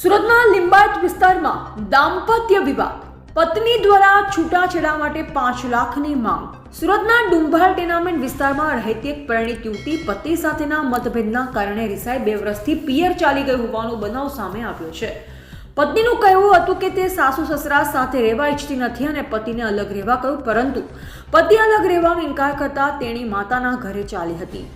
સુરતના લિંબાયત વિસ્તારમાં દાંપત્ય વિવાદ. પત્ની દ્વારા છૂટાછેડા માટે પાંચ લાખની માંગ. સુરતના ડુંભાર ટેનામેન્ટ વિસ્તારમાં રહેતી એક પરિણીત યુવતી પતિ સાથેના મતભેદના કારણે રિસાઈ બે વર્ષથી પિયર ચાલી ગઈ હોવાનો બનાવ સામે આવ્યો છે. પત્નીનું કહેવું હતું કે તે સાસુ સસરા સાથે રહેવા ઈચ્છતી નથી અને પતિને અલગ રહેવા કહ્યું, પરંતુ પતિ અલગ રહેવાનો ઇનકાર કરતા તેણી માતાના ઘરે ચાલી હતી.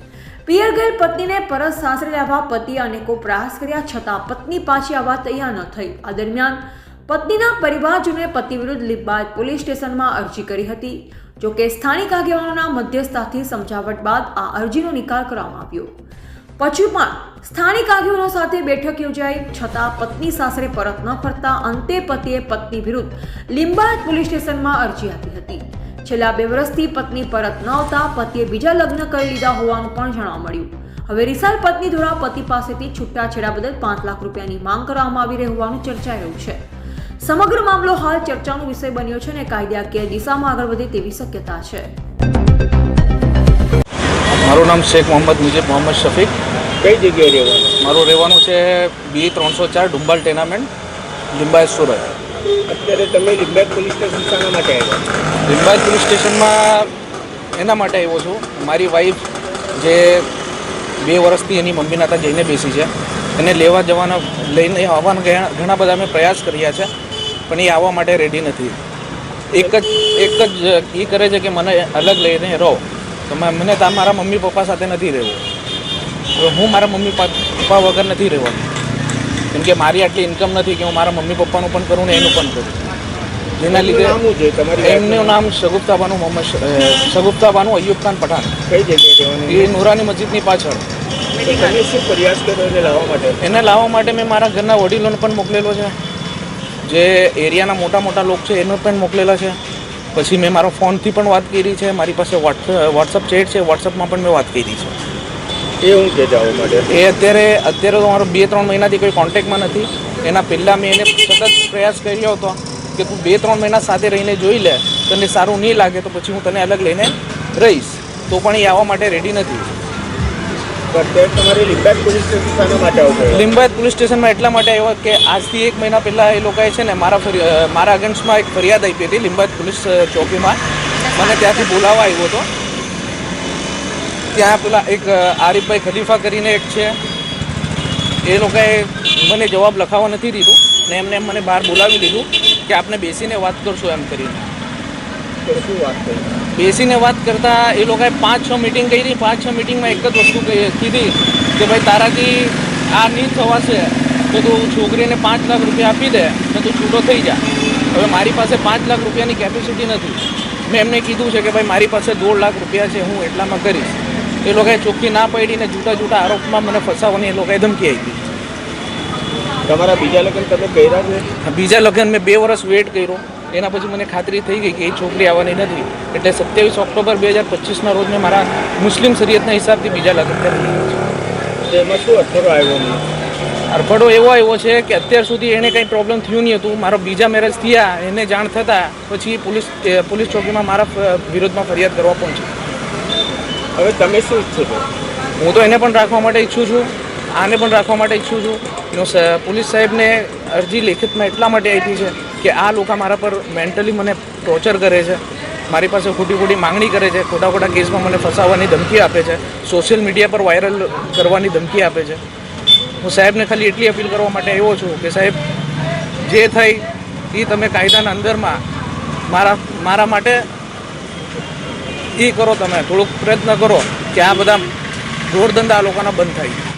પિયર ગયેલ પત્નીને પરત સાસરે લાવવા પતિએ અનેકો પ્રયાસ કર્યા, છતાં પત્ની પાછી આવવા તૈયાર ન થઈ. આ દરમિયાન પત્નીના પરિવારજનોએ પતિ વિરુદ્ધ લિંબાયત પોલીસ સ્ટેશનમાં અરજી કરી હતી. જો કે સ્થાનિક આગેવાનોના મધ્યસ્થતાથી સમજાવટ બાદ આ અરજીનો નિકાલ કરવામાં આવ્યો. પછી પણ સ્થાનિક આગેવાનો સાથે બેઠક યોજાઈ, છતાં પત્ની સાસરે પરત ન ફરતા અંતે પતિએ પત્ની વિરુદ્ધ લિંબાયત પોલીસ સ્ટેશનમાં અરજી આપી હતી. છેલ્લા બે વર્ષથી પત્ની પરત ન આવતા પતિએ બીજા લગ્ન કરી લીધા હોવાનું પણ જાણવા મળ્યું. હવે રિસાલ પત્ની દ્વારા પતિ પાસેથી છૂટાછેડા બદલ પાંચ લાખ રૂપિયાની માંગ કરવામાં આવી રહી હોવાનું ચર્ચાયું રહ્યું છે. સમગ્ર મામલો હાલ ચર્ચાનો વિષય બન્યો છે અને કાયદાકીય દિશામાં આગળ વધે તેવી શક્યતા છે. મારું નામ શેખ મોહમ્મદ મુજીબ મોહમ્મદ શફીક. કઈ જગ્યાએ રહેવાનું? મારું રહેવાનું છે બી ત્રણસો ચાર ડુંબાલ ટેનામેન્ટ લિંબાય સુરત. અત્યારે તમે લિંબાયત પોલીસ સ્ટેશન શાના માટે આવ્યા? લિંબાયત પોલીસ સ્ટેશનમાં એના માટે આવ્યો છું. મારી વાઈફ જે બે વર્ષથી એની મમ્મીના હતા જઈને બેસી છે. એને લેવા જવાના લઈને આવવાના ઘણા બધા અમે પ્રયાસ કર્યા છે, પણ એ આવવા માટે રેડી નથી. એક જ એક જ એ કરે છે કે મને અલગ લઈને રહો. તો મને મારા મમ્મી પપ્પા સાથે નથી રહેવું. હું મારા મમ્મી પપ્પા વગર નથી રહેવાનું. કેમ કે મારી આટલી ઇન્કમ નથી કે હું મારા મમ્મી પપ્પાનું પણ કરું ને એનું પણ કરું. જેના લીધે એમનું નામ શગુફતા બાનુ મોહમ્મદ શ- અ, બાનુ અયુબ ખાન પઠાણ. કઈ જગ્યાએ એ નુરાની મસ્જિદની પાછળ. એને લાવવા માટે? મેં મારા ઘરના વડીલોને પણ મોકલેલો છે. જે એરિયાના મોટા મોટા લોકો છે એને પણ મોકલેલા છે. પછી મેં મારા ફોનથી પણ વાત કરી છે. મારી પાસે વોટ્સઅપ ચેટ છે. વોટ્સઅપમાં પણ મેં વાત કરી છે. એ હું કે જવા માટે. એ અત્યારે અત્યારે તો મારો બે ત્રણ મહિનાથી કોઈ કોન્ટેક્ટમાં નથી. એના પહેલાં મેં એને સતત પ્રયાસ કર્યો હતો કે તું બે ત્રણ મહિના સાથે રહીને જોઈ લે તને સારું નહીં લાગે તો પછી હું તને અલગ લઈને રહીશ. તો પણ એ આવવા માટે રેડી નથી. લિંબાયત પોલીસ સ્ટેશનમાં એટલા માટે આવ્યો કે આજથી એક મહિના પહેલાં એ લોકોએ છે ને મારા મારા અગેન્સ્ટમાં એક ફરિયાદ આપી હતી લિંબાયત પોલીસ ચોકીમાં. મને ત્યાંથી બોલાવવા આવ્યો હતો. ત્યાં પેલા એક આરિફભાઈ ખલીફા કરીને એક છે. એ લોકોએ મને જવાબ લખાવવા નથી દીધું ને એમને એમ મને બહાર બોલાવી લીધું કે આપણે બેસીને વાત કરશો એમ કરીને. શું વાત કરી? બેસીને વાત કરતા એ લોકોએ પાંચ છ મિટિંગ કરી. પાંચ છ મિટિંગમાં એક જ વસ્તુ કહી- કીધી કે ભાઈ તારાથી આ નહીં થવાશે તો તું છોકરીને પાંચ લાખ રૂપિયા આપી દે ને તું છૂટો થઈ જા. હવે મારી પાસે પાંચ લાખ રૂપિયાની કેપેસિટી નથી. મેં એમને કીધું છે કે ભાઈ મારી પાસે દોઢ લાખ રૂપિયા છે હું એટલામાં કરીશ. એ લોકોએ ચોખ્ખી ના પડીને જૂટા જૂટા આરોપમાં મને ફસાવવાની એ લોકોએ ધમકી આપી. તમારા બીજા લગ્ન તમે કર્યા છે? બીજા લગ્ન મેં બે વર્ષ વેઇટ કર્યો. એના પછી મને ખાતરી થઈ ગઈ કે એ છોકરી આવવાની નથી. એટલે સત્યાવીસ ઓક્ટોબર બે હજાર પચીસના રોજ મેં મારા મુસ્લિમ શરીયતના હિસાબથી બીજા લગ્ન કરી એમાં શું અઠવાડો આવ્યો અરફડો એવો આવ્યો છે કે અત્યાર સુધી એને કંઈ પ્રોબ્લેમ થયું નહીં હતું. મારો બીજા મેરેજ થયા એને જાણ થતાં પછી પોલીસ પોલીસ ચોકીમાં મારા વિરોધમાં ફરિયાદ કરવા પહોંચી. હવે તમે શું ઈચ્છો છો? હું તો એને પણ રાખવા માટે ઈચ્છું છું, આને પણ રાખવા માટે ઈચ્છું છું. નો પોલીસ સાહેબને અરજી લેખિતમાં એટલા માટે આપી છે કે આ લોકો મારા પર મેન્ટલી મને ટોર્ચર કરે છે. મારી પાસે ખોટી ખોટી માંગણી કરે છે, ખોટા ખોટા કેસમાં મને ફસાવવાની ધમકી આપે છે સોશિયલ મીડિયા પર વાયરલ કરવાની ધમકી આપે છે. હું સાહેબને ખાલી એટલી અપીલ કરવા માટે આવ્યો છું કે સાહેબ, જે થઈ એ તમે કાયદાના અંદરમાં મારા મારા માટે એ કરો તમે. થોડુંક પ્રયત્ન કરો કે આ બધા રોડ આ લોકોના બંધ થાય.